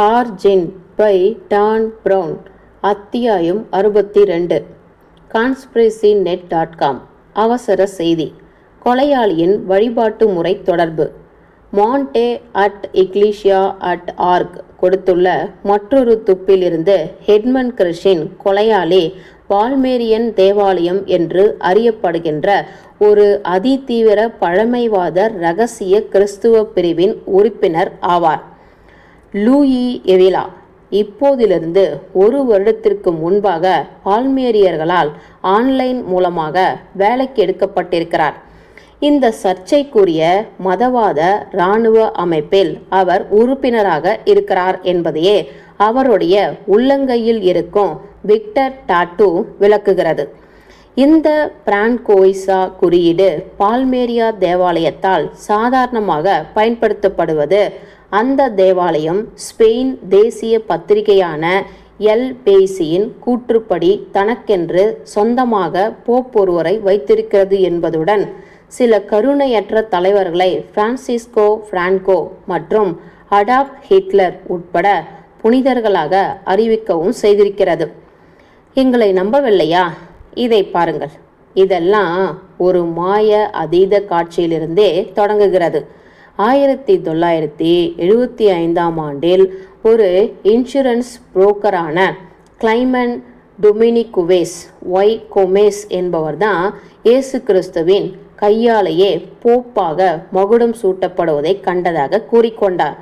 Origin by Don brown அத்தியாயம் அறுபத்தி ரெண்டு கான்ஸ்பிரசி நெட் டாட் காம் அவசர செய்தி. கொலையாளியின் வழிபாட்டு முறை தொடர்பு. மாண்டே அட் இக்லிஷியா அட் ஆர்க் கொடுத்துள்ள மற்றொரு துப்பிலிருந்து ஹெட்மன் கிறிஷின் கொலையாளி பால்மேரியன் தேவாலயம் என்று அறியப்படுகின்ற ஒரு அதிதீவிர பழமைவாத ரகசிய கிறிஸ்துவ பிரிவின் உறுப்பினர் ஆவார். லூயி எவிலா. இப்போதிலிருந்து ஒரு வருடத்திற்கு முன்பாக பால்மேரியர்களால் ஆன்லைன் மூலமாக வேலைக்கு எடுக்கப்பட்டிருக்கிறார். இந்த சர்ச்சைக்குரிய மதவாத இராணுவ அமைப்பில் அவர் உறுப்பினராக இருக்கிறார் என்பதையே அவருடைய உள்ளங்கையில் இருக்கும் விக்டர் டாட்டூ விளக்குகிறது. இந்த பிரான்கோய்சா குறியீடு பால்மேரியா தேவாலயத்தால் சாதாரணமாக பயன்படுத்தப்படுவது அந்த தேவாலயம் ஸ்பெயின் தேசிய பத்திரிகையான எல் பேசியின் கூற்றுப்படி தனக்கென்று சொந்தமாக போப் ஒருவரை வைத்திருக்கிறது என்பதுடன் சில கருணையற்ற தலைவர்களை பிரான்சிஸ்கோ பிரான்கோ மற்றும் அடாப் ஹிட்லர் உட்பட புனிதர்களாக அறிவிக்கவும் செய்திருக்கிறது. எங்களை நம்பவில்லையா? இதை பாருங்கள். இதெல்லாம் ஒரு மாய அதீத காட்சியிலிருந்தே தொடங்குகிறது. ஆயிரத்தி தொள்ளாயிரத்தி எழுபத்தி ஐந்தாம் ஆண்டில் ஒரு இன்சூரன்ஸ் புரோக்கரான கிளைமன் டொமினிகுவேஸ் ஒய் கொமேஸ் என்பவர் தான் இயேசு கிறிஸ்துவின் கையாலேயே போப்பாக மகுடம் சூட்டப்படுவதை கண்டதாக கூறிக்கொண்டார்.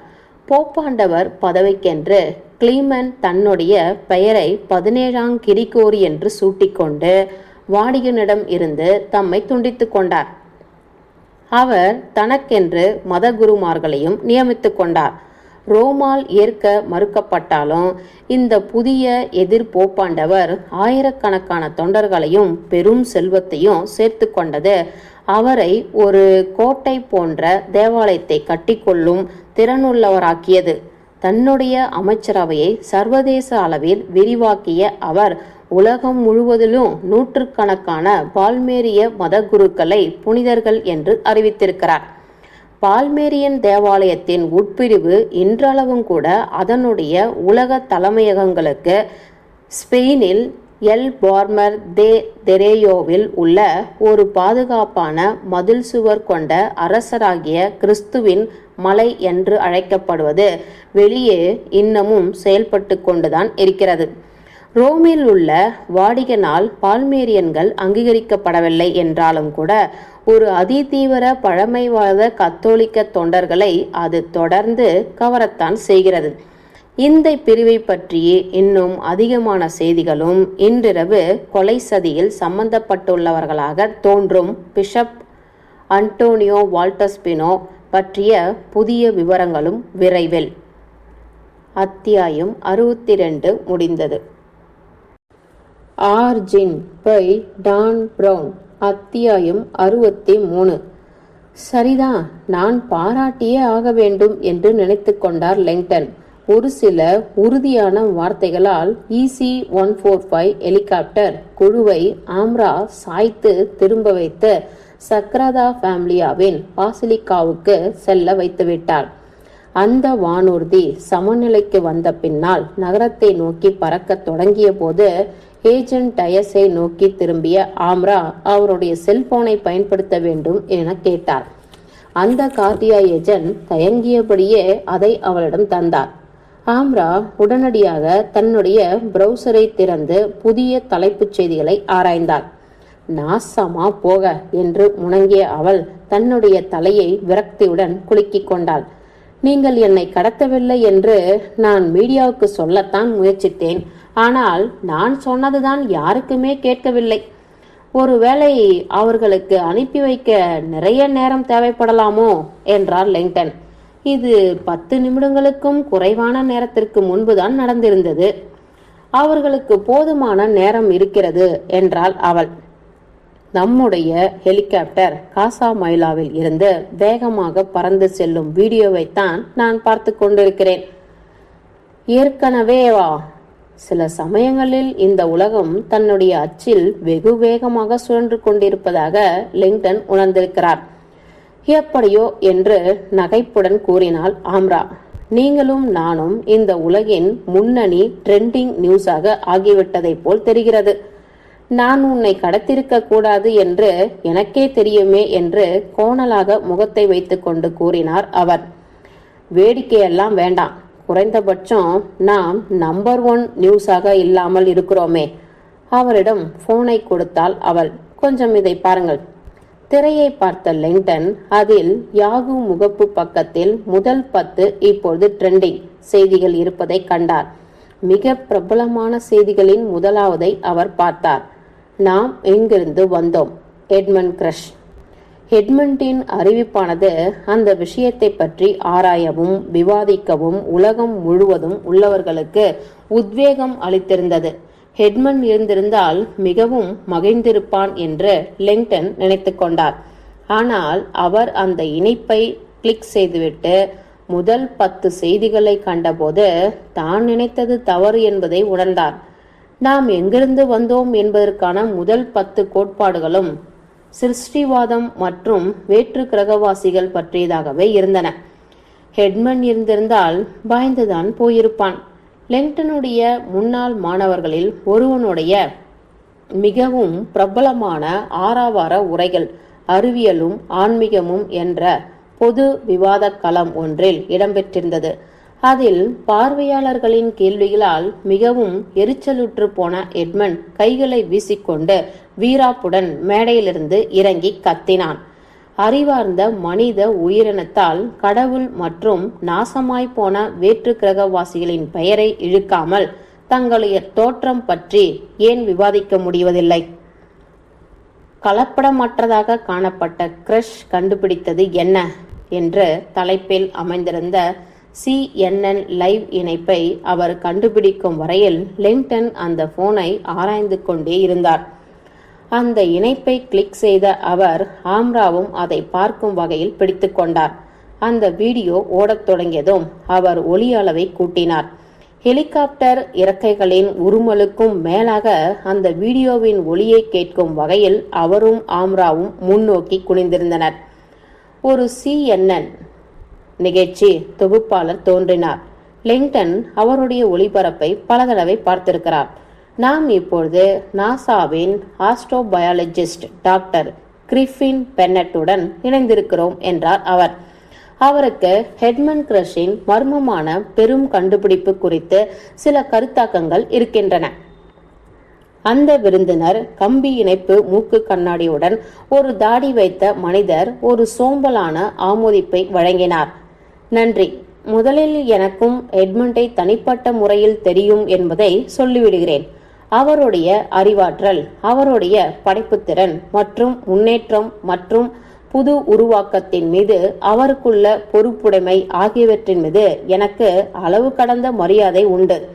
போப்பாண்டவர் பதவிக்கென்று கிளீமன் தன்னுடைய பெயரை பதினேழாம் கிரிகோரி என்று சூட்டிக்கொண்டு வாடிகனிடம் இருந்து தம்மை துண்டித்து கொண்டார். அவர் தனக்கென்று மதகுருமார்களையும் நியமித்து கொண்டார். ரோமால் ஏற்க மறுக்கப்பட்டாலும் இந்த புதிய எதிர் போப்பாண்டவர் ஆயிரக்கணக்கான தொண்டர்களையும் பெரும் செல்வத்தையும் சேர்த்து கொண்டது. அவரை ஒரு கோட்டை போன்ற தேவாலயத்தை கட்டிக்கொள்ளும் திறனுள்ளவராக்கியது. தன்னுடைய அமைச்சரவையை சர்வதேச அளவில் விரிவாக்கிய அவர் உலகம் முழுவதிலும் நூற்றுக்கணக்கான பால்மேரிய மத குருக்களை புனிதர்கள் என்று அறிவித்திருக்கிறார். பால்மேரியன் தேவாலயத்தின் உட்பிரிவு இன்றளவும் கூட அதனுடைய உலக தலைமையகங்களுக்கு ஸ்பெயினில் எல் பார்மர் தே தெரேயோவில் உள்ள ஒரு பாதுகாப்பான மதில் சுவர் கொண்ட அரசராகிய கிறிஸ்துவின் மலை என்று அழைக்கப்படுவது வெளியே இன்னமும் செயல்பட்டு கொண்டுதான் இருக்கிறது. ரோமில் உள்ள வாடிகனால் பால்மேரியன்கள் அங்கீகரிக்கப்படவில்லை என்றாலும் கூட ஒரு அதிதீவிர பழமைவாத கத்தோலிக்க தொண்டர்களை அது தொடர்ந்து கவரத்தான் செய்கிறது. இந்த பிரிவை பற்றி இன்னும் அதிகமான செய்திகளும் இன்றிரவு கொலை சதியில் சம்பந்தப்பட்டுள்ளவர்களாக தோன்றும் பிஷப் அன்டோனியோ வால்டஸ்பினோ பற்றிய புதிய விவரங்களும் விரைவில். அத்தியாயம் அறுபத்தி ரெண்டு முடிந்தது. ஆர்ஜின் பை டான் ப்ரவுன் அத்தியாயம் அறுபத்தி மூணு சரிதான் நான் பாராட்டியே ஆக வேண்டும் என்று நினைத்து கொண்டார் லெங்டன். ஒரு சில உறுதியான வார்த்தைகளால் EC one four five helicopter குழுவை ஆம்ரா சாய்த்து திரும்ப வைத்து சக்ரதா ஃபேமிலியாவின் பாசிலிக்காவுக்கு செல்ல வைத்துவிட்டார். அந்த வானூர்தி சமநிலைக்கு வந்த பின்னால் நகரத்தை நோக்கி பறக்க தொடங்கிய போது ஏஜென்ட் டயஸை நோக்கி திரும்பிய ஆம்ரா அவருடைய செல்போனை பயன்படுத்த வேண்டும் என கேட்டார். அந்த கார்டியா ஏஜென்ட் தயங்கியபடியே அதை அவளிடம் தந்தார். ஆம்ரா உடனடியாக தன்னுடைய பிரவுசரை திறந்து புதிய தலைப்புச் செய்திகளை ஆராய்ந்தார். நாசமா போக என்று முணங்கிய அவள் தன்னுடைய தலையை விரக்தியுடன் குலுக்கிக் கொண்டாள். நீங்கள் என்னை கடத்தவில்லை என்று நான் மீடியாவுக்கு சொல்லத்தான் முயற்சித்தேன். ஆனால் நான் சொன்னதுதான் யாருக்குமே கேட்கவில்லை. ஒருவேளை அவர்களுக்கு அனுப்பி வைக்க நிறைய நேரம் தேவைப்படலாமோ? என்றார் லெங்டன். இது பத்து நிமிடங்களுக்கும் குறைவான நேரத்திற்கு முன்புதான் நடந்திருந்தது. அவர்களுக்கு போதுமான நேரம் இருக்கிறது என்றாள் அவள். நம்முடைய ஹெலிகாப்டர் காசா மைலாவில் இருந்து வேகமாக பறந்து செல்லும் வீடியோவைத்தான் நான் பார்த்து கொண்டிருக்கிறேன். ஏற்கனவே வா சில சமயங்களில் இந்த உலகம் தன்னுடைய அச்சில் வெகு வேகமாக சுழன்று கொண்டிருப்பதாக லிங்டன் உணர்ந்திருக்கிறார். எப்படியோ என்று நகைப்புடன் கூறினாள் ஆம்ரா. நீங்களும் நானும் இந்த உலகின் முன்னணி ட்ரெண்டிங் நியூஸாக ஆகிவிட்டதைப் போல் தெரிகிறது. நான் உன்னை கடத்திருக்க கூடாது என்று எனக்கே தெரியுமே என்று கோணலாக முகத்தை வைத்துக்கொண்டு கூறினார் அவர். வேடிக்கையெல்லாம் வேண்டாம். குறைந்தபட்சம் நாம் நம்பர் ஒன் நியூஸாக இல்லாமல் இருக்கிறோமே. அவரிடம் போனை கொடுத்தாள் அவள் கொஞ்சம் இதை பாருங்கள். திரையை பார்த்த லிங்டன் அதில் யாகு முகப்பு பக்கத்தில் முதல் பத்து இப்பொழுது ட்ரெண்டிங் செய்திகள் இருப்பதை கண்டார். மிக பிரபலமான செய்திகளின் முதலாவதை அவர் பார்த்தார். நாம் எங்கிருந்து வந்தோம். Edmund crush. ஹெட்மண்டின் அறிவிப்பானது அந்த விஷயத்தை பற்றி ஆராயவும் விவாதிக்கவும் உலகம் முழுவதும் உள்ளவர்களுக்கு உத்வேகம் அளித்திருந்தது. ஹெட்மன் இருந்திருந்தால் மிகவும் மகிழ்ந்திருப்பான் என்று லிங்டன் நினைத்து கொண்டார். ஆனால் அவர் அந்த இணைப்பை கிளிக் செய்துவிட்டு முதல் பத்து செய்திகளை கண்டபோது தான் நினைத்தது தவறு என்பதை உணர்ந்தார். நாம் எங்கிருந்து வந்தோம் என்பதற்கான முதல் பத்து கோட்பாடுகளும் சிருஷ்டிவாதம் மற்றும் வேற்று கிரகவாசிகள் பற்றியதாகவே இருந்தன. ஹெட்மன் இருந்திருந்தால் பயந்துதான் போயிருப்பான். லெங்டனுடைய முன்னாள் மாணவர்களில் ஒருவனுடைய மிகவும் பிரபலமான ஆறாவார உரைகள் அறிவியலும் ஆன்மீகமும் என்ற பொது விவாத களம் ஒன்றில் இடம்பெற்றிருந்தது. அதில் பார்வையாளர்களின் கேள்விகளால் மிகவும் எரிச்சலுற்று போன எட்மன் கைகளை வீசிக்கொண்டு வீராப்புடன் மேடையிலிருந்து இறங்கி கத்தினான். அறிவார்ந்த மனித உயிரினத்தால் கடவுள் மற்றும் நாசமாய் போன வேற்று கிரகவாசிகளின் பெயரை இழுக்காமல் தங்களுடைய தோற்றம் பற்றி ஏன் விவாதிக்க முடிவதில்லை? கலப்படமற்றதாக காணப்பட்ட கிரஷ் கண்டுபிடித்தது என்ன? என்று தலைப்பில் அமைந்திருந்த சிஎன்என் லைவ் இணைப்பை அவர் கண்டுபிடிக்கும் வரையில் லிங்டன் அந்த போனை ஆராய்ந்து கொண்டே இருந்தார். அந்த இணைப்பை கிளிக் செய்த அவர் ஆம்ராவும் அதை பார்க்கும் வகையில் பிடித்து கொண்டார். அந்த வீடியோ ஓடத் தொடங்கியதும் அவர் ஒலி அளவை கூட்டினார். ஹெலிகாப்டர் இறக்கைகளின் உருமலுக்கும் மேலாக அந்த வீடியோவின் ஒளியை கேட்கும் வகையில் அவரும் ஆம்ராவும் முன்னோக்கி குனிந்திருந்தனர். ஒரு சிஎன்என் நிகழ்ச்சி தொகுப்பாளர் தோன்றினார். லிங்டன் அவருடைய ஒளிபரப்பை பல தடவை பார்த்திருக்கிறார். நாம் இப்பொழுது நாசாவின் ஆஸ்ட்ரோபயாலஜிஸ்ட் டாக்டர் கிரிஃபின் பென்னட்டுடன் இணைந்திருக்கிறோம் என்றார் அவர். அவருக்கு ஹெட்மன் கிரஷின் மர்மமான பெரும் கண்டுபிடிப்பு குறித்து சில கருத்தாக்கங்கள் இருக்கின்றன. அந்த விருந்தினர் கம்பி இணைப்பு மூக்கு கண்ணாடியுடன் ஒரு தாடி வைத்த மனிதர் ஒரு சோம்பலான ஆமோதிப்பை வழங்கினார். நன்றி. முதலில் எனக்கும் எட்மண்டை தனிப்பட்ட முறையில் தெரியும் என்பதை சொல்லிவிடுகிறேன். அவருடைய அறிவாற்றல் அவருடைய படைப்புத்திறன் மற்றும் முன்னேற்றம் மற்றும் புது உருவாக்கத்தின் மீது அவருக்குள்ள பொறுப்புடைமை ஆகியவற்றின் மீது எனக்கு அளவு கடந்த மரியாதை உண்டு.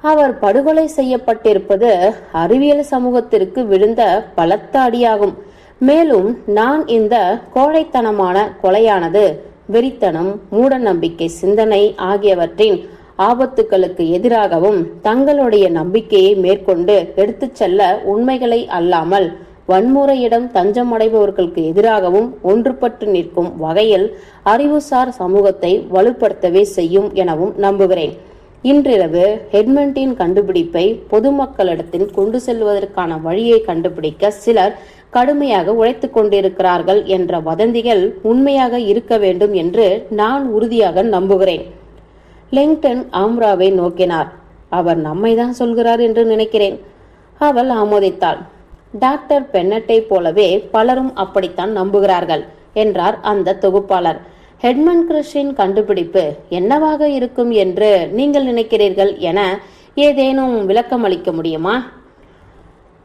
அவர் படுகொலை செய்யப்பட்டிருப்பது அறிவியல் சமூகத்திற்கு விழுந்த பலத்த அடியாகும். மேலும் நான் இந்த கோழைத்தனமான கொலையானது வெறித்தனம் மூட நம்பிக்கை சிந்தனை ஆகியவற்றின் ஆபத்துக்களுக்கு எதிராகவும் தங்களுடைய நம்பிக்கையை மேற்கொண்டு எடுத்துச் செல்ல உண்மைகளை அல்லாமல் வன்முறையிடம் தஞ்சமடைபவர்களுக்கு எதிராகவும் ஒன்றுபட்டு நிற்கும் வகையில் அறிவுசார் சமூகத்தை வலுப்படுத்தவே செய்யும் எனவும் நம்புகிறேன். இன்றிரவு ஹெட்மண்டின் கண்டுபிடிப்பை பொதுமக்களிடத்தில் கொண்டு செல்வதற்கான வழியை கண்டுபிடிக்க சிலர் கடுமையாக உழைத்துக் கொண்டிருக்கிறார்கள் என்ற வதந்திகள் உண்மையாக இருக்க வேண்டும் என்று நான் உறுதியாக நம்புகிறேன். லெங்டன் ஆம்ராவை நோக்கினார். அவர் நம்மை தான் சொல்கிறார் என்று நினைக்கிறேன். அவள் ஆமோதித்தாள். டாக்டர் பென்னட்டை போலவே பலரும் அப்படித்தான் நம்புகிறார்கள் என்றார் அந்த தொகுப்பாளர். ஹெட்மன் கிறிஷின் கண்டுபிடிப்பு என்னவாக இருக்கும் என்று நீங்கள் நினைக்கிறீர்கள் என ஏதேனும் விளக்கம் அளிக்க முடியுமா?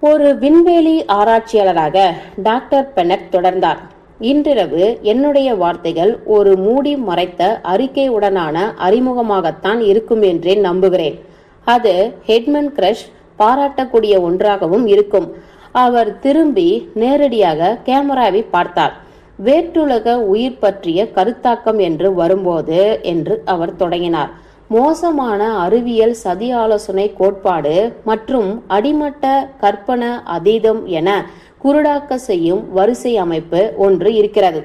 ஒரு விண்வெளி ஆராய்ச்சியாளராக டாக்டர் பெனட் தொடர்ந்தார். இன்றிரவு என்னுடைய வார்த்தைகள் ஒரு மூடி மறைத்த அறிக்கையுடனான அறிமுகமாகத்தான் இருக்கும் என்றே நம்புகிறேன். அது ஹெட்மன் கிரஷ் பாராட்டக்கூடிய ஒன்றாகவும் இருக்கும். அவர் திரும்பி நேரடியாக கேமராவை பார்த்தார். வேற்றுலக உயிர் பற்றிய கருத்தாக்கம் என்று வரும்போது என்று அவர் தொடங்கினார். மோசமான அறிவியல் சதி ஆலோசனை கோட்பாடு மற்றும் அடிமட்ட கற்பன அதீதம் என குருடாக்க செய்யும் வரிசை அமைப்பு ஒன்று இருக்கிறது.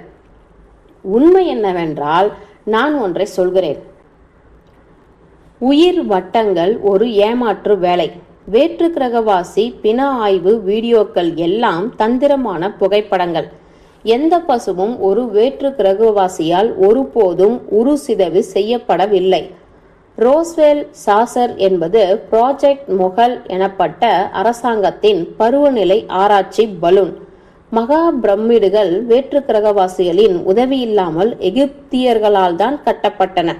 உண்மை என்னவென்றால் நான் ஒன்றை சொல்கிறேன். உயிர் வட்டங்கள் ஒரு ஏமாற்று வேலை. வேற்று கிரகவாசி பிண ஆய்வு வீடியோக்கள் எல்லாம் தந்திரமான புகைப்படங்கள். எந்த பசுவும் ஒரு வேற்று கிரகவாசியால் ஒருபோதும் உரு சிதவு செய்யப்படவில்லை. ரோஸ்வெல் சாசர் என்பது ப்ராஜெக்ட் முகல் எனப்பட்ட அரசாங்கத்தின் பருவநிலை ஆராய்ச்சி பலூன். மகா பிரமிடுகள் வேற்று கிரகவாசிகளின் உதவியில்லாமல் எகிப்தியர்களால் தான் கட்டப்பட்டன.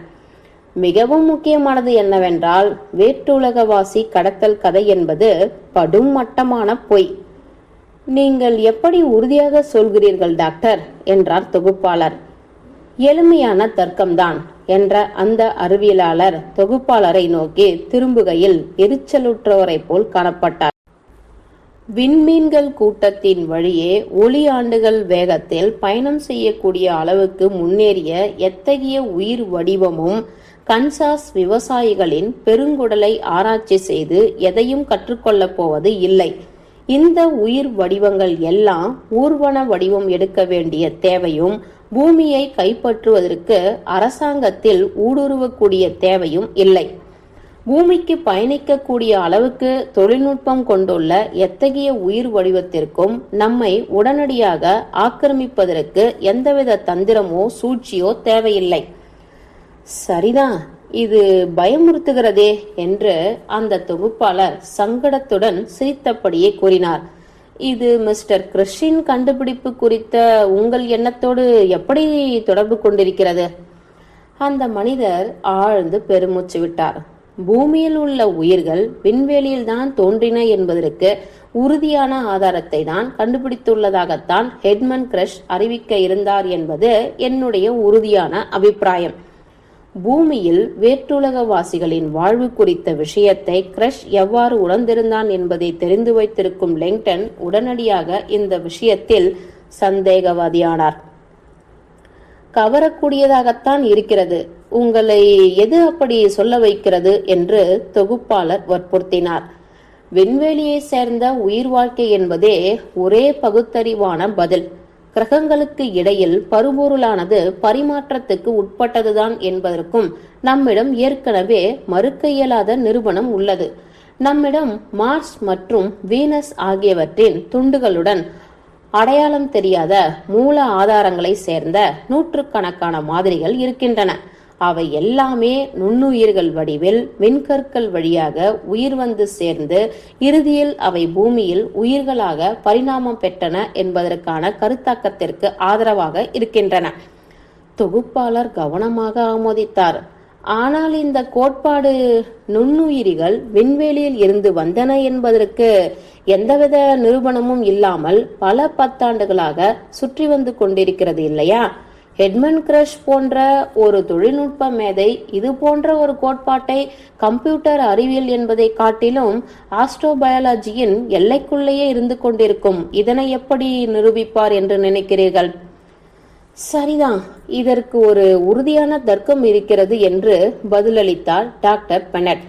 மிகவும் முக்கியமானது என்னவென்றால் வேற்றுலகவாசி கடத்தல் கதை என்பது படும் மட்டமான பொய். நீங்கள் எப்படி உறுதியாக சொல்கிறீர்கள் டாக்டர்? என்றார் தொகுப்பாளர். எளிமையான தர்க்கம்தான். என்ற அந்த அறிவியலாளர் தொகுப்பாளரை நோக்கி திரும்புகையில் எரிச்சலுற்றவரை போல் காணப்பட்டார். விண்மீன்கள் கூட்டத்தின் வழியே ஒளி ஆண்டுகள் வேகத்தில் பயணம் செய்யக்கூடிய அளவுக்கு முன்னேறிய எத்தகைய உயிர் வடிவமும் கன்சாஸ் விவசாயிகளின் பெருங்குடலை ஆராய்ச்சி செய்து எதையும் கற்றுக்கொள்ளப் போவது இல்லை. இந்த உயிர் வடிவங்கள் எல்லாம் ஊர்வன வடிவம் எடுக்க வேண்டிய தேவையும் பூமியை கைப்பற்றுவதற்கு அரசாங்கத்தில் ஊடுருவக்கூடிய தேவையும் இல்லை. பூமிக்கு பயணிக்கக்கூடிய அளவுக்கு தொழில்நுட்பம் கொண்டுள்ள எத்தகைய உயிர் வடிவத்திற்கும் நம்மை உடனடியாக ஆக்கிரமிப்பதற்கு எந்தவித தந்திரமோ சூழ்ச்சியோ தேவையில்லை. சரிதான் இது பயமுறுத்துகிறதே என்று அந்த தொகுப்பாளர் சங்கடத்துடன் சிரித்தபடியே கூறினார். இது மிஸ்டர் கிறிஸ்டின் கண்டுபிடிப்பு குறித்த உங்கள் எண்ணத்தோடு எப்படி தொடர்பு கொண்டிருக்கிறது? அந்த மனிதர் ஆழ்ந்து பெருமூச்சு விட்டார். பூமியில் உள்ள உயிர்கள் விண்வெளியில் தான் தோன்றின என்பதற்கு உறுதியான ஆதாரத்தை தான் கண்டுபிடித்துள்ளதாகத்தான் ஹெட்மன் கிரஷ் அறிவிக்க இருந்தார் என்பது என்னுடைய உறுதியான அபிப்பிராயம். பூமியில் வேற்றுலகவாசிகளின் வாழ்வு குறித்த விஷயத்தை கிரஷ் எவ்வாறு உணர்ந்திருந்தான் என்பதை தெரிந்து வைத்திருக்கும் லெங்டன் உடனடியாக இந்த விஷயத்தில் சந்தேகவாதியானார். கவரக்கூடியதாகத்தான் இருக்கிறது. உங்களை எது அப்படி சொல்ல வைக்கிறது என்று தொகுப்பாளர் வற்புறுத்தினார். விண்வெளியை சேர்ந்த உயிர் வாழ்க்கை என்பதே ஒரே பகுத்தறிவான பதில். கிரகங்களுக்கு இடையில் பருபொருளானது பரிமாற்றத்துக்கு உட்பட்டதுதான் என்பதற்கும் நம்மிடம் ஏற்கனவே மறுக்க இயலாத நிரூபணம் உள்ளது. நம்மிடம் மார்ஸ் மற்றும் வீனஸ் ஆகியவற்றின் துண்டுகளுடன் அடையாளம் தெரியாத மூல ஆதாரங்களை சேர்ந்த நூற்றுக்கணக்கான மாதிரிகள் இருக்கின்றன. அவை எல்லாமே நுண்ணுயிர்கள் வடிவில் மின்கற்கள் வழியாக உயிர் வந்து சேர்ந்து இறுதியில் அவை பூமியில் உயிர்களாக பரிணாமம் பெற்றன என்பதற்கான கருத்தாக்கத்திற்கு ஆதரவாக இருக்கின்றன. தொகுப்பாளர் கவனமாக ஆமோதித்தார். ஆனால் இந்த கோட்பாடு நுண்ணுயிரிகள் விண்வெளியில் இருந்து வந்தன என்பதற்கு எந்தவித நிரூபணமும் இல்லாமல் பல பத்தாண்டுகளாக சுற்றி வந்து கொண்டிருக்கிறது இல்லையா? ஹெட்மன் கிரஷ் போன்ற ஒரு தொழில்நுட்ப மேதை இது போன்ற ஒரு கோட்பாட்டை கம்ப்யூட்டர் அறிவியல் என்பதை காட்டிலும் ஆஸ்ட்ரோபயாலஜியின் எல்லைக்குள்ளேயே இருந்து கொண்டிருக்கும். இதனை எப்படி நிரூபிப்பார் என்று நினைக்கிறீர்கள்? சரிதான். இதற்கு ஒரு உறுதியான தர்க்கம் இருக்கிறது என்று பதிலளித்தார் டாக்டர் பெனட்.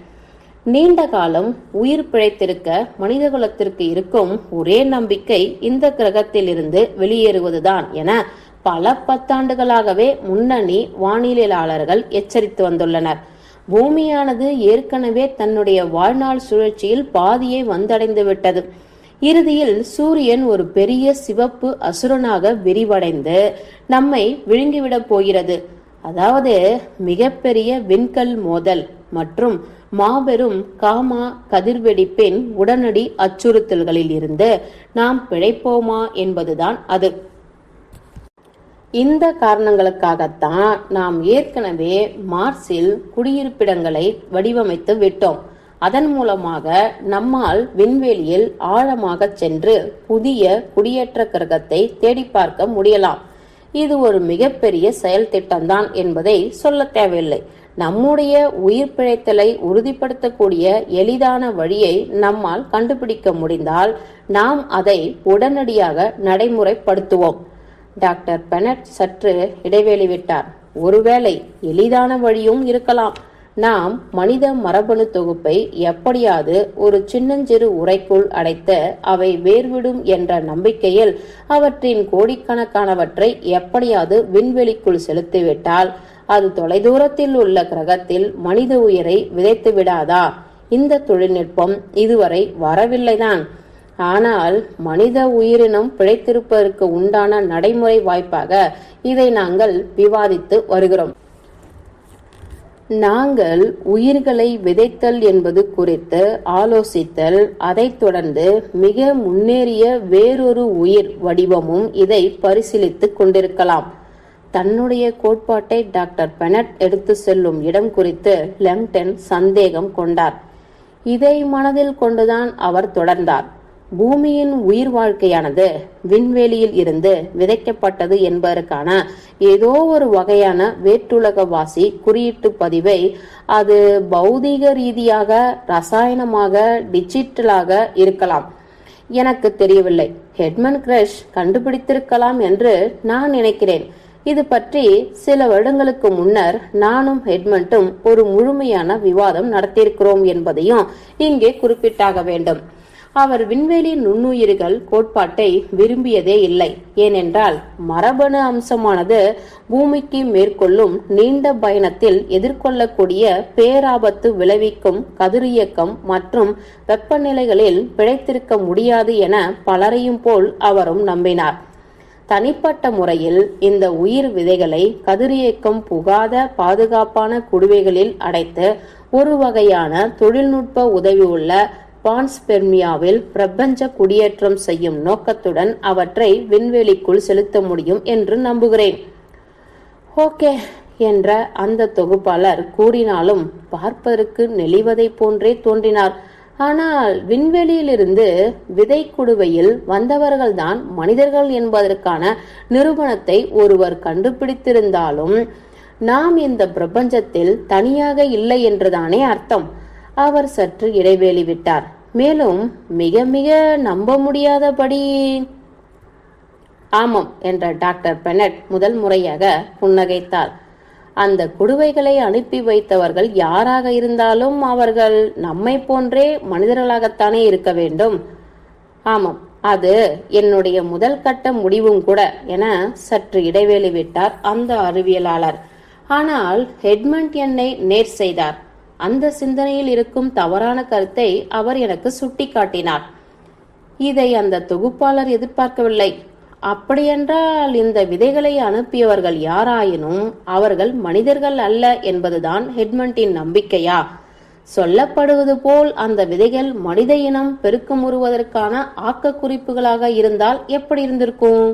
நீண்ட காலம் உயிர் பிழைத்திருக்க மனிதகுலத்திற்கு இருக்கும் ஒரே நம்பிக்கை இந்த கிரகத்திலிருந்து வெளியேறுவதுதான் என பல பத்தாண்டுகளாகவே முன்னணி வானிலையாளர்கள் எச்சரித்து வந்துள்ளனர். பூமியானது ஏற்கனவே தன்னுடைய வாழ்நாள் சுழற்சியில் பாதியை வந்தடைந்து விட்டது இறுதியில் சூரியன் ஒரு பெரிய சிவப்பு அசுரனாக விரிவடைந்து நம்மை விழுங்கிவிடப் போகிறது. அதாவது மிகப்பெரிய விண்கல் மோதல் மற்றும் மாபெரும் காமா கதிர்வெடிப்பின் உடனடி அச்சுறுத்தல்களில் இருந்து நாம் பிழைப்போமா என்பதுதான் அது. இந்த காரணங்களுக்காகத்தான் நாம் ஏற்கனவே மார்ஸில் குடியிருப்பிடங்களை வடிவமைத்து விட்டோம். அதன் மூலமாக நம்மால் விண்வெளியில் ஆழமாக சென்று புதிய குடியேற்ற கிரகத்தை தேடி பார்க்க முடியலாம். இது ஒரு மிகப்பெரிய செயல் திட்டம்தான் என்பதை சொல்ல தேவையில்லை. நம்முடைய உயிர் பிழைத்தலை உறுதிப்படுத்தக்கூடிய எளிதான வழியை நம்மால் கண்டுபிடிக்க முடிந்தால் நாம் அதை உடனடியாக நடைமுறைப்படுத்துவோம். டாக்டர் பெனட் சற்று இடைவேளை விட்டார். ஒருவேளை எளிதான வழியும் இருக்கலாம். நாம் மனித மரபணு தொகுப்பை எப்படியாவது ஒரு சின்னஞ்சிறு உரைக்குள் அடைத்து அவை வேர்விடும் என்ற நம்பிக்கையில் அவற்றின் கோடிக்கணக்கானவற்றை எப்படியாவது விண்வெளிக்குள் செலுத்திவிட்டால் அது தொலைதூரத்தில் உள்ள கிரகத்தில் மனித உயிரை விதைத்து விடாதா இந்த தொழில்நுட்பம் இதுவரை வரவில்லைதான். ஆனால் மனித உயிரினம் பிழைத்திருப்பதற்கு உண்டான நடைமுறை வாய்ப்பாக இதை நாங்கள் விவாதித்து வருகிறோம். நாங்கள் உயிர்களை விதைத்தல் என்பது குறித்து ஆலோசித்தல் அதைத் தொடர்ந்து மிக முன்னேறிய வேறொரு உயிர் வடிவமும் இதை பரிசீலித்துக் கொண்டிருக்கலாம். தன்னுடைய கோட்பாட்டை டாக்டர் பெனட் எடுத்து செல்லும் இடம் குறித்து லெம்டன் சந்தேகம் கொண்டார். இதை மனதில் கொண்டுதான் அவர் தொடர்ந்தார். பூமியின் உயிர் வாழ்க்கையானது விண்வெளியில் இருந்து விதைக்கப்பட்டது என்பதற்கான ஏதோ ஒரு வகையான வேற்றுலகவாசி குறியீட்டு பதிவை அது பௌதீக ரீதியாக ரசாயனமாக டிஜிட்டலாக இருக்கலாம். எனக்கு தெரியவில்லை. ஹெட்மன் கிரஷ் கண்டுபிடித்திருக்கலாம் என்று நான் நினைக்கிறேன். இது பற்றி சில வருடங்களுக்கு முன்னர் நானும் ஹெட்மண்டும் ஒரு முழுமையான விவாதம் நடத்தியிருக்கிறோம் என்பதையும் இங்கே குறிப்பிட்டாக வேண்டும். அவர் விண்வெளி நுண்ணுயிர்கள் கோட்பாட்டை விரும்பியதே இல்லை. ஏனென்றால் மரபணு அம்சமானது பூமிக்கு மேற்கொள்ளும் நீண்ட பயணத்தில் எதிர்கொள்ளக்கூடிய பேராபத்து விளைவிக்கும் கதிரியக்கம் மற்றும் வெப்பநிலைகளில் பிழைத்திருக்க முடியாது என பலரையும் போல் அவரும் நம்பினார். தனிப்பட்ட முறையில் இந்த உயிர் விதைகளை கதிரியக்கம் புகாத பாதுகாப்பான குடுவைகளில் அடைத்து ஒரு வகையான தொழில்நுட்ப உதவி உள்ள பான்ஸ்பெர்மியாவில் பிரபஞ்ச குடியேற்றம் செய்யும் நோக்கத்துடன் அவற்றை விண்வெளிக்குள் செலுத்த முடியும் என்று நம்புகிறேன். ஓகே என்ற அந்த தொகுப்பாளர் கூறினாலும் பார்ப்பதற்கு நெளிவதை போன்றே தோன்றினார். ஆனால் விண்வெளியிலிருந்து விதை குடுவையில் வந்தவர்கள்தான் மனிதர்கள் என்பதற்கான நிரூபணத்தை ஒருவர் கண்டுபிடித்திருந்தாலும் நாம் இந்த பிரபஞ்சத்தில் தனியாக இல்லை என்றுதானே அர்த்தம். அவர் சற்று இடைவேளி விட்டார். மேலும் மிக மிக நம்ப முடியாதபடி. ஆமாம் என்ற டாக்டர் பெனட் முதல் முறையாக புன்னகைத்தார். அந்த குடுவைகளை அனுப்பி வைத்தவர்கள் யாராக இருந்தாலும் அவர்கள் நம்மை போன்றே மனிதர்களாகத்தானே இருக்க வேண்டும். ஆமாம் அது என்னுடைய முதல் கட்ட முடிவும் கூட என சற்று இடைவேளி விட்டார் அந்த அறிவியலாளர். ஆனால் ஹெட்மண்ட் என்னை நேர் செய்தார். அந்த சிந்தனையில் இருக்கும் தவறான கருத்தை அவர் எனக்கு சுட்டிக்காட்டினார். இதை அந்த தொகுப்பாளர் எதிர்பார்க்கவில்லை. அப்படியென்றால் இந்த விதைகளை அனுப்பியவர்கள் யாராயினும் அவர்கள் மனிதர்கள் அல்ல என்பதுதான் ஹெட்மண்டின் நம்பிக்கையா? சொல்லப்படுவது போல் அந்த விதைகள் மனித இனம் பெருக்கமுறுவதற்கான ஆக்க குறிப்புகளாக இருந்தால் எப்படி இருந்திருக்கும்?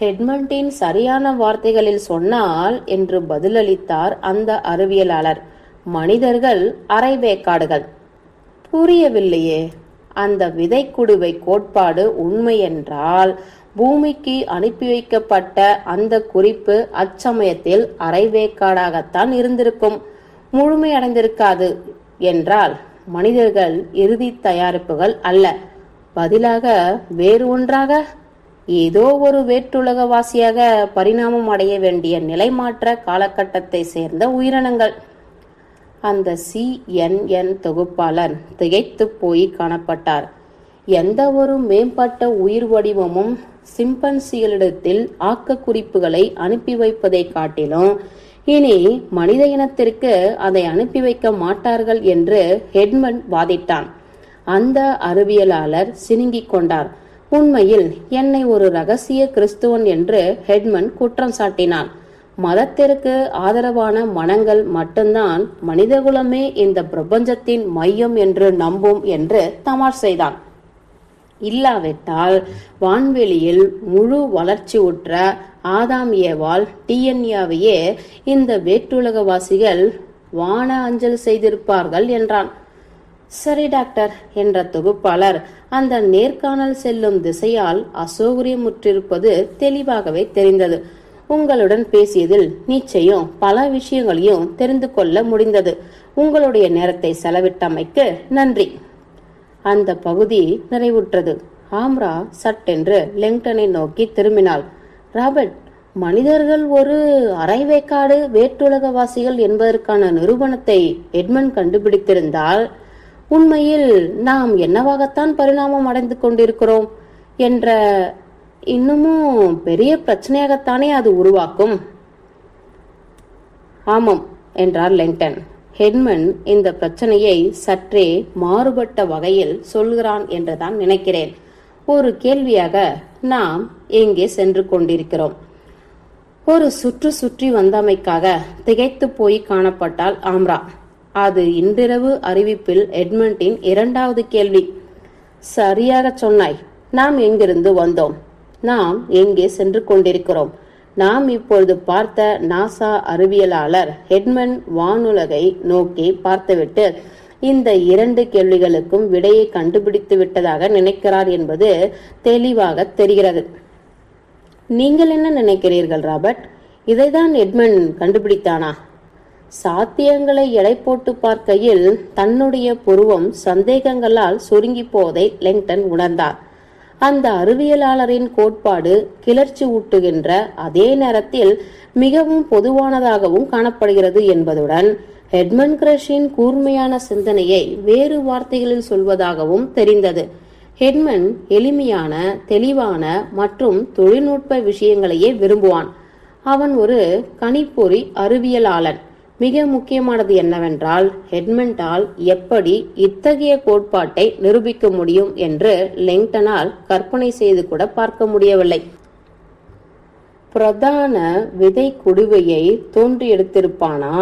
ஹெட்மண்டின் சரியான வார்த்தைகளில் சொன்னால் என்று பதிலளித்தார் அந்த அறிவியலாளர். மனிதர்கள் அரைவேக்காடுகள். புரியவில்லையே அந்த விதைக்குடுவை கோட்பாடு உண்மை என்றால் பூமிக்கு அனுப்பி வைக்கப்பட்ட அந்த குறிப்பு அச்சமயத்தில் அரைவேக்காடாகத்தான் இருந்திருக்கும் முழுமையடைந்திருக்காது என்றால் மனிதர்கள் இறுதி தயாரிப்புகள் அல்ல. பதிலாக வேறு ஒன்றாக? ஏதோ ஒரு வேற்றுலகவாசியாக பரிணாமம் அடைய வேண்டிய நிலைமாற்ற காலகட்டத்தை சேர்ந்த உயிரினங்கள். அந்த சிஎன்என் தொகுப்பாளர் திகைத்து போய் காணப்பட்டார். எந்த ஒரு மேம்பட்ட உயிர் வடிவமும் சிம்பன்சிகளிடத்தில் ஆக்க குறிப்புகளை அனுப்பி வைப்பதை காட்டிலும் இனி மனித இனத்திற்கு அதை அனுப்பி வைக்க மாட்டார்கள் என்று ஹெட்மன் வாதிட்டான். அந்த அறிவியலாளர் சினுங்கிக் கொண்டார். உண்மையில் என்னை ஒரு ரகசிய கிறிஸ்துவன் என்று ஹெட்மன் குற்றம் சாட்டினான். மதத்திற்கு ஆதரவான மனங்கள் மட்டும்தான் மனிதகுலமே இந்த பிரபஞ்சத்தின் மையம் என்று நம்பும் என்று தமாஷ் செய்தான். இல்லாவிட்டால் வான்வெளியில் முழு வளர்ச்சி உற்ற ஆதாம் ஏவால் டிஎன்ஏவையே இந்த வேற்றுலகவாசிகள் வான அஞ்சல் செய்திருப்பார்கள் என்றான். சரி டாக்டர் என்ற தொகுப்பாளர் அந்த நேர்காணல் செல்லும் திசையால் அசௌகரியமுற்றிருப்பது தெளிவாகவே தெரிந்தது. உங்களுடன் பேசியதில் நிச்சயம் பல விஷயங்களையும் தெரிந்து கொள்ள முடிந்தது. உங்களுடைய நேரத்தை செலவிட்டமைக்கு நன்றி. அந்த பகுதி நிறைவுற்றது. ஆம்ரா சட்டென்று லெங்டனை நோக்கி திரும்பினாள். ராபர்ட் மனிதர்கள் ஒரு அரைவேக்காடு வேற்றுலகவாசிகள் என்பதற்கான நிரூபணத்தை எட்மன் கண்டுபிடித்திருந்தால் உண்மையில் நாம் என்னவாகத்தான் பரிணாமம் அடைந்து கொண்டிருக்கிறோம்? என்ற இன்னமும் பெரிய பிரச்சனையாகத்தானே அது உருவாக்கும்? ஆமாம் என்றார் லெங்டன் ஹெட்மன் இந்த பிரச்சனையை சற்றே மாறுபட்ட வகையில் சொல்கிறான் என்றுதான் நினைக்கிறேன். ஒரு கேள்வியாக நாம் எங்கே சென்று கொண்டிருக்கிறோம்? ஒரு சுற்று சுற்றி வந்தமைக்காக திகைத்து போய் காணப்பட்டால் ஆம்ரா. அது இன்றிரவு அறிவிப்பில் எட்மண்டின் இரண்டாவது கேள்வி. சரியாக சொன்னாய் நாம் எங்கிருந்து வந்தோம்? நாம் எங்கே சென்று கொண்டிருக்கிறோம். நாம் இப்பொழுது பார்த்த நாசா அறிவியலாளர் ஹெட்மன் வானுலகை நோக்கி பார்த்துவிட்டு இந்த இரண்டு கேள்விகளுக்கும் விடையை கண்டுபிடித்து விட்டதாக நினைக்கிறார் என்பது தெளிவாக தெரிகிறது. நீங்கள் என்ன நினைக்கிறீர்கள் ராபர்ட்? இதைதான் எட்மன் கண்டுபிடித்தானா? சாத்தியங்களை எடை போட்டு பார்க்கையில் தன்னுடைய புருவம் சந்தேகங்களால் சுருங்கி போவதை லெங்டன் உணர்ந்தார். அந்த அறிவியலாளரின் கோட்பாடு கிளர்ச்சி ஊட்டுகின்ற அதே நேரத்தில் மிகவும் பொதுவானதாகவும் காணப்படுகிறது என்பதுடன் ஹெட்மன் கிரஷின் கூர்மையான சிந்தனையை வேறு வார்த்தைகளில் சொல்வதாகவும் தெரிந்தது. ஹெட்மன் எளிமையான தெளிவான மற்றும் தொழில்நுட்ப விஷயங்களையே விரும்புவான். அவன் ஒரு கணிப்பொறி அறிவியலாளன். மிக முக்கியமானது என்னவென்றால் ஹெட்மண்டால் எப்படி இத்தகைய கோட்பாட்டை நிரூபிக்க முடியும் என்று லெங்டனால் கற்பனை செய்து கூட பார்க்க முடியவில்லை. பிரதான விதை குடுவையை தோன்றி எடுத்திருப்பானா?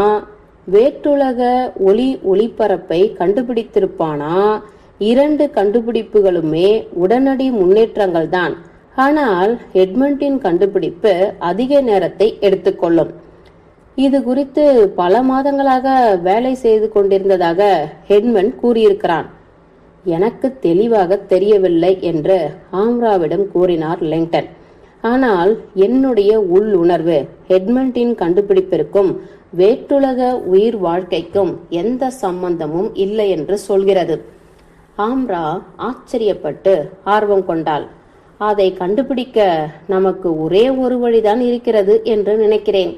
வேற்றுலக ஒளி ஒளிபரப்பை கண்டுபிடித்திருப்பானா? இரண்டு கண்டுபிடிப்புகளுமே உடனடி முன்னேற்றங்கள் தான் ஆனால் எட்மண்டின் கண்டுபிடிப்பு அதிக நேரத்தை எடுத்துக்கொள்ளும். இது குறித்து பல மாதங்களாக வேலை செய்து கொண்டிருந்ததாக ஹெட்மன் கூறியிருக்கிறான். எனக்கு தெளிவாக தெரியவில்லை என்று ஆம்ராவிடம் கூறினார் லிங்டன். ஆனால் என்னுடைய உள்ளுணர்வு ஹெட்மண்டின் கண்டுபிடிப்பிற்கும் வேற்றுலக உயிர் வாழ்க்கைக்கும் எந்த சம்பந்தமும் இல்லை என்று சொல்கிறது. ஆம்ரா ஆச்சரியப்பட்டு ஆர்வம் கொண்டாள். அதை கண்டுபிடிக்க நமக்கு ஒரே ஒரு வழிதான் இருக்கிறது என்று நினைக்கிறேன்.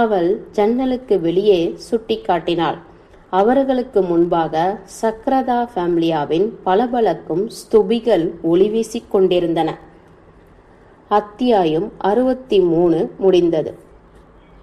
அவள் ஜன்னலுக்கு வெளியே சுட்டி காட்டினாள் அவர்களுக்கு முன்பாக சக்ரதா ஃபேமிலியாவின் பளபளக்கும் ஸ்துபிகள் ஒளி வீசிக் கொண்டிருந்தன. அத்தியாயம் அறுபத்தி மூணு முடிந்தது.